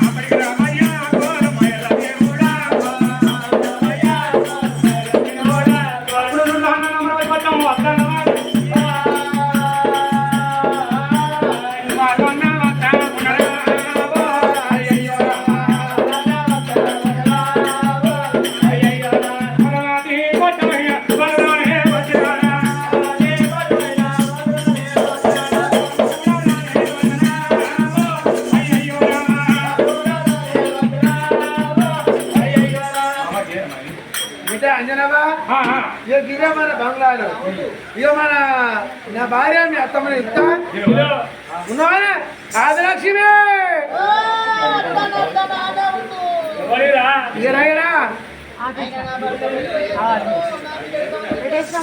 property. పోయినావా ఇక గిరే మన బంగ్లాలో? ఇక మన నా భార్య మీ అత్తమ్మ ఇస్తా ఉన్నావా? ఆదిలక్ష్మి! ఇగరా ఇగరా పెట్టేసిన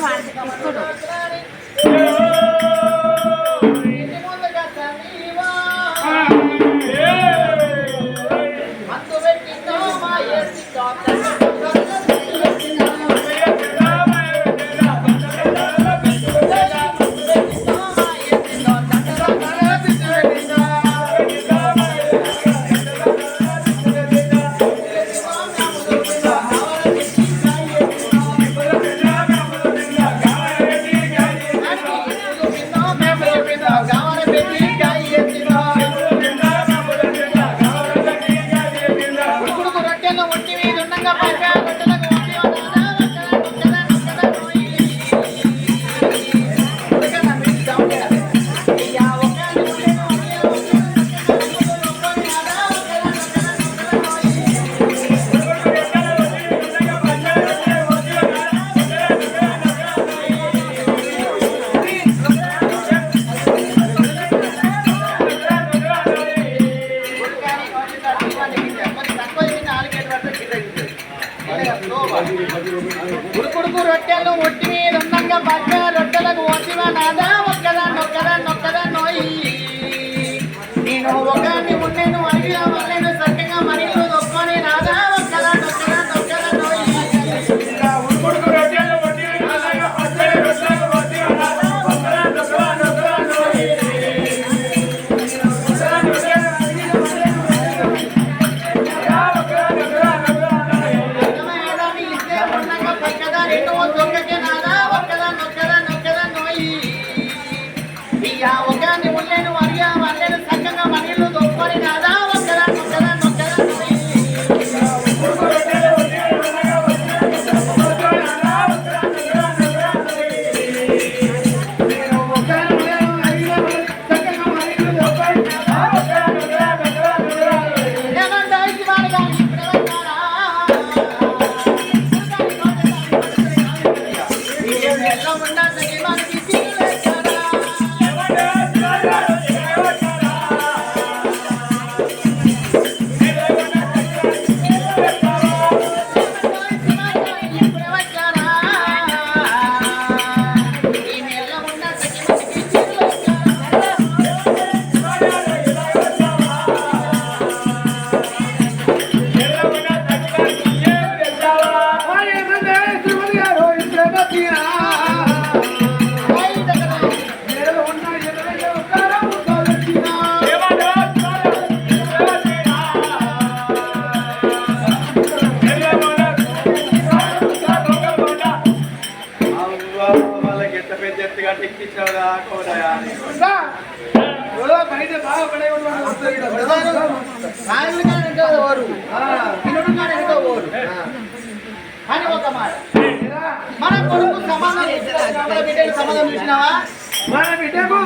మన బిడ్డకు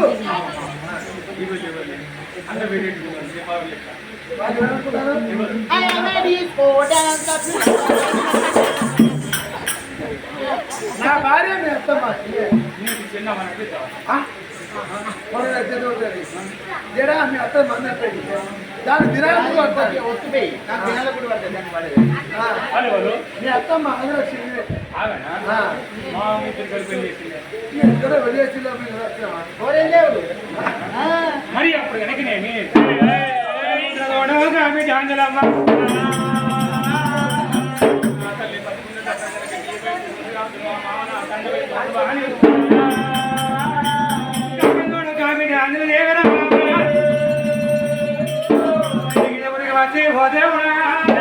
నా భార్య మీ అత్తమ్మ చిన్న మనకి జడా మీ అత్త మంది దాని దినాలు కూడా పడతాయి ఒత్తిపోయి కూడా పడతాయి అత్తమ్మ అందరూ మరి అప్పుడు వెనకనేమి ఆంజలమ్మ ఆంజలేవరా పోదేవరా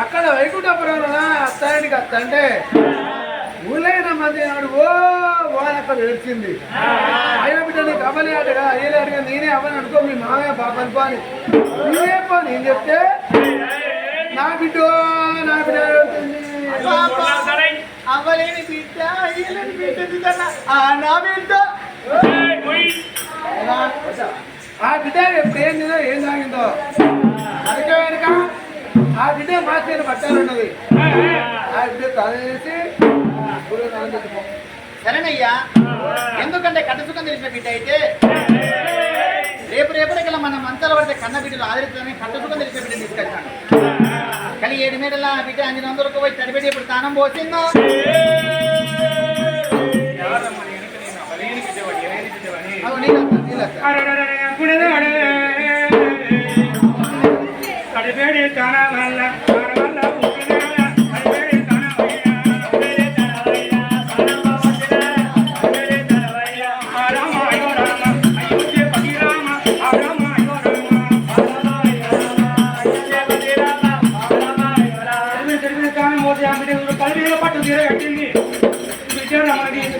అక్కడ వైకుంఠపురంలో అత్తానికి అత్త అంటే ఊళ్ళైన మంది నాడు ఓ అక్కడ ఏడ్చింది అయిన బిడ్డ నీకు అవ్వలే అడగా అయ్యలే అడిగా నేనే అవ్వని అనుకో మీ మామయ్య పాప అనుకో అని నేనే పో నేను చెప్తే నా బిడ్డ నా బిడ్డ అవ్వలేని బిడ్డ అయ్యలేని బిడ్డ ఆ నా బిడ్డ. ఆ బిడ్డ ఎప్పుడు ఏం తిందో ఏం తాగిందో? అందుకే వెనుక ఆ బిడ్డ మార్చిన బట్టలు ఉన్నది. ఆ బిడ్డ తనేసి గురువు తల పెట్టుకో. సరేనయ్యా. ఎందుకంటే కట్టసుఖం తెలిసిన బిడ్డ అయితే రేపు రేపటికల్లా మన మంచాల పడితే కన్న బిడ్డలు ఆదరిస్తుందని కట్టసుఖం తెలిసిన బిడ్డ తీసుకొచ్చాను. కానీ ఏడు మీటల ఆ బిడ్డ అంజన వందలకు పోయి తడిపెట్టి ఇప్పుడు తానం పోసిందో ఎవరమ్మా నీ వెనుక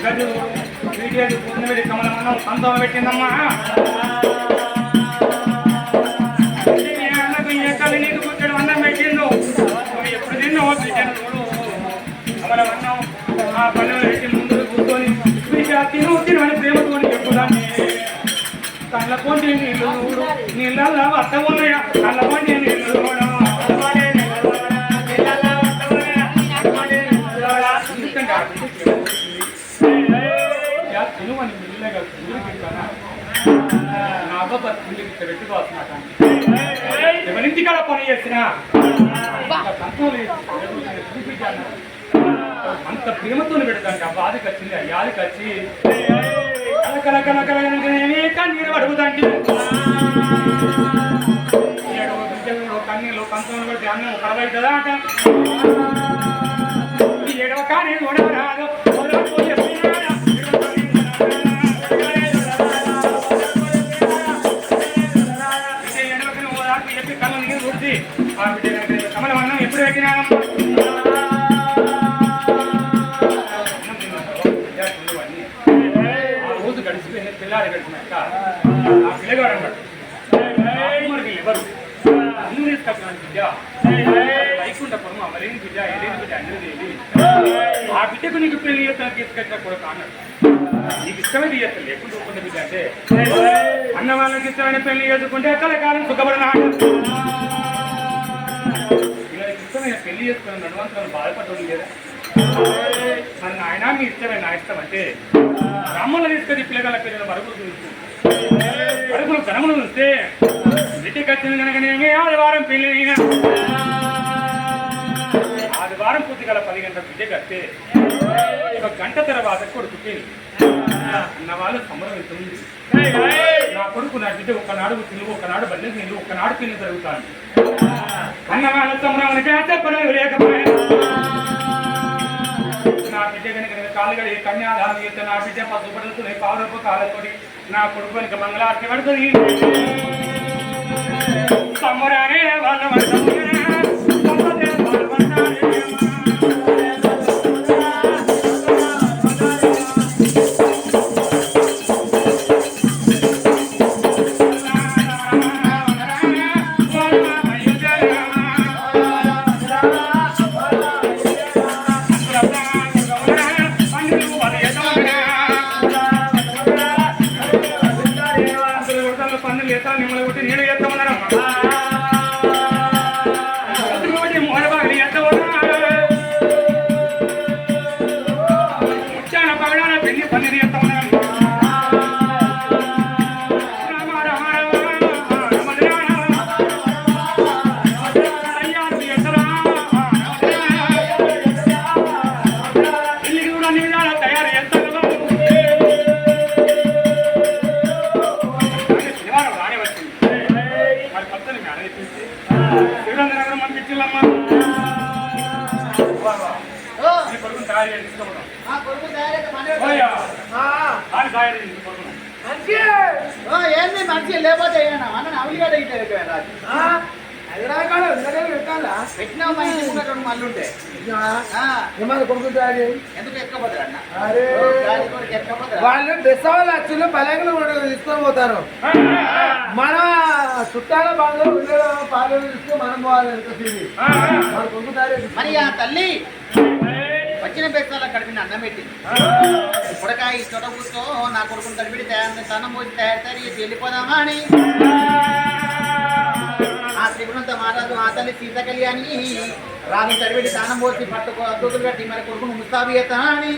విజయరమణి గడు వీడియోలు పూర్ణమిడి కమలమన్నం సంతం పెట్టిందమ్మా. ఈ అన్నకు ఎక్కలు నీకు కూర్చొని అన్నం పెట్టిండు. నువ్వు ఎప్పుడు తిన్నావు బిడ్డను చూడు. కమలమన్నం ఆ పనులు పెట్టి ముందు కూర్చొని బిడ్డ తిను తిను అని ప్రేమతోని చెప్పుదాన్ని. కళ్ళ నీళ్ళు నీళ్ళ అత్త ఉన్నాయా? కళ్ళ పొండి నీళ్ళు కూడా ఎవరింటికాడ పని చేసినా? అంత ప్రేమతో పెడతాను బాధకి వచ్చింది ఆ యాదికి వచ్చి. కల కల కల కన్నీరు బిడ్డలు కన్నీళ్ళు పంతొమ్మిది పడితే అన్నం కడవైతుందా అంట? వైకుంఠపురం అమలేని బిడ్డ ఎలేని బిడ్డ అన్నది ఆ బిడ్డకు నీకు పెళ్ళి చేస్తాను తీసుకొచ్చిన కూడా అన్నాడు నీకు ఇష్టమైతే చేస్తాను ఎప్పుడు ఒప్పుకున్న బిడ్డ అంటే అన్న వాళ్ళకి ఇష్టమైన పెళ్ళి చేసుకుంటే అక్కడ కాలం సుఖపడిన ఇష్టమైన పెళ్ళి చేసుకున్న నడువంతరం బాధపడ్డం లేదా మరి నాయన మీ ఇష్టమే నా ఇష్టం అంటే బ్రాహ్మణులు తీసుకొని పిల్లగాళ్ళ పిల్లల మరుగులు చూస్తూ మరుగులు ఘనములు చూస్తే ఇంటికి వచ్చిన కనుక నేనే ఆదివారం పెళ్ళి వారం పూర్తి గల పది గంటల బిడ్డకి వస్తే ఒక గంట తర్వాత కొడుకు అన్న వాళ్ళు సంబరమిస్తుంది నా కొడుకు నా బిడ్డ ఒకనాడు తినుగు ఒకనాడు బల్లె తినుగు ఒకనాడు తిని జరుగుతాను అన్న వాళ్ళ సంబరానికి చెప్పడం లేకపోయినా. నా బిడ్డ కనుక కాళ్ళు కడిగి కన్యాదానం చేస్తే నా బిడ్డ పసుపు పడుతుంది పావురపు కాళ్ళతోటి నా కొడుకు కనుక మంగళార్తి పడుతుంది. సంబరానే వాళ్ళ పందులు ఎత్తాలి మిమ్మల్ని కొట్టి నేను ఎత్తమన్నారు ముచ్చాన పగడాన అన్న అరే గాలి కొడుకు ఎక్కపోతారా వాళ్ళు బెస్ వాళ్ళు వచ్చిన పలకలు తీసుకొని పోతారు మన చుట్టాల బాగా పాలు తీసుకొని మనం పోవాలి. మరి ఆ తల్లి వచ్చిన బెస్తాల కడిపిన అన్నం పెట్టింది ఉడక ఈ చోట కూర్చో నా కొడుకుని కడిపిడి తయారు సన్నం పోసి తయారు తయారు చేసి వెళ్ళిపోదామా అని. ఆ త్రిపురంత మహారాజు ఆ తల్లి సీత కళ్యాణి రాజు తడిపిడి స్నానం పోసి పట్టుకో అద్దుతులు కట్టి మరి కొడుకును ముస్తాబి అని.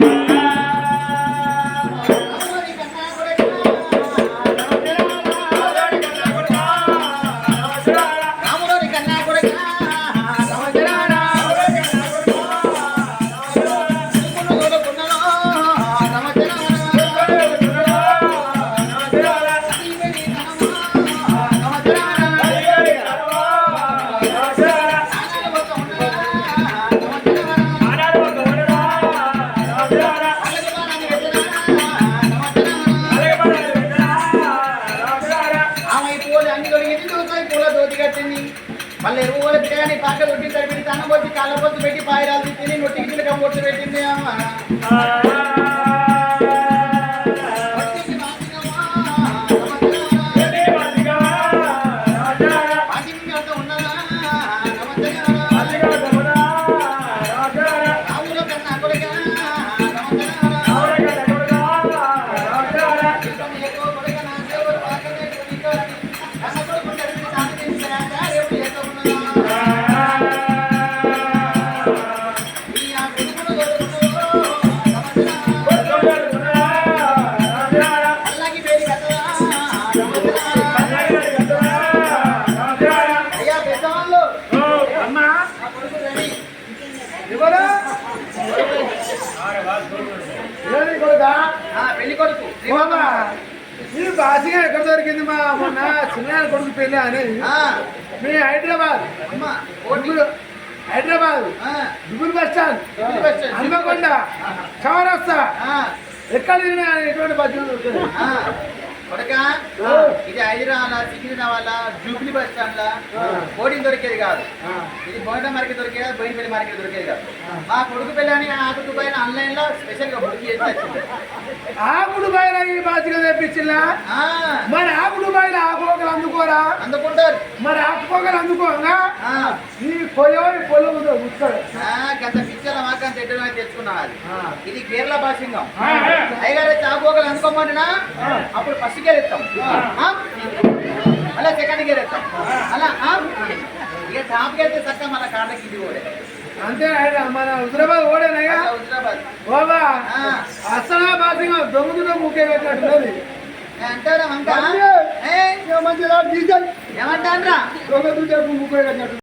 కాళ్ళ పొత్తు పెట్టి పాయరాలు తిని నువ్వు చిలక పొత్తు పెట్టింది అమ్మ. ఈ బాసిగా ఎక్కడ దొరికింది మా మొన్న? చిన్న కొడుకు పెళ్ళి అని? మీ హైదరాబాద్. హైదరాబాద్. దుబ్బులు బస్ స్టాండ్. హనుమకొండ. చౌరస్తా ఎక్కడ ఎటువంటి బస్సులు. కొడుక. ఇది Hyderabad Secunderabad Jubilee bus stand. Coding దొరికేది కాదు. ఇది బోయిన మార్కెట్ దొరికేది బోయినపల్లి మార్కెట్ దొరికేది కాదు. మా కొడుకు పిల్లని ఆకు దుబాయ్ ఆన్లైన్లో స్పెషల్గా బుక్ చేసి వచ్చింది. ఆకుడు బయట ఈ తెప్పించిల్లా? ఆ, మరి ఆకుడు బయట ఆకుపోకలు అందుకోరా? అందుకుంటారు. మరి ఆకుపోకలు అందుకోగా ఆ, ఈ పొలం పొలం ఉందో చూస్తాడు ఆ, గత పిక్చర్ మాకంత ఎడ్డమే తెచ్చుకున్నాం అది ఆ. ఇది కేరళ భాషింగం. అయ్యగారు చాపోకలు అందుకోమంటున్నా? అప్పుడు ఫస్ట్ గేర్ ఎత్తాం? అలా సెకండ్ గేర్ ఎత్తాం. అలా ఆ? ఇక టాప్ గేర్ చక్క మన కాళ్ళకి ఇది కూడా అంతే మన హుజరాబాద్ ఓడేనయ్యా హైదరాబాద్ బాబా. అసలు బాసిగా దొంగతున్న ముఖ్య పెట్టినట్టున్నది. అంటారా డీజిల్ ఏమంటారా దొంగ దుడ్డు ముఖ్య పెట్టినట్టు.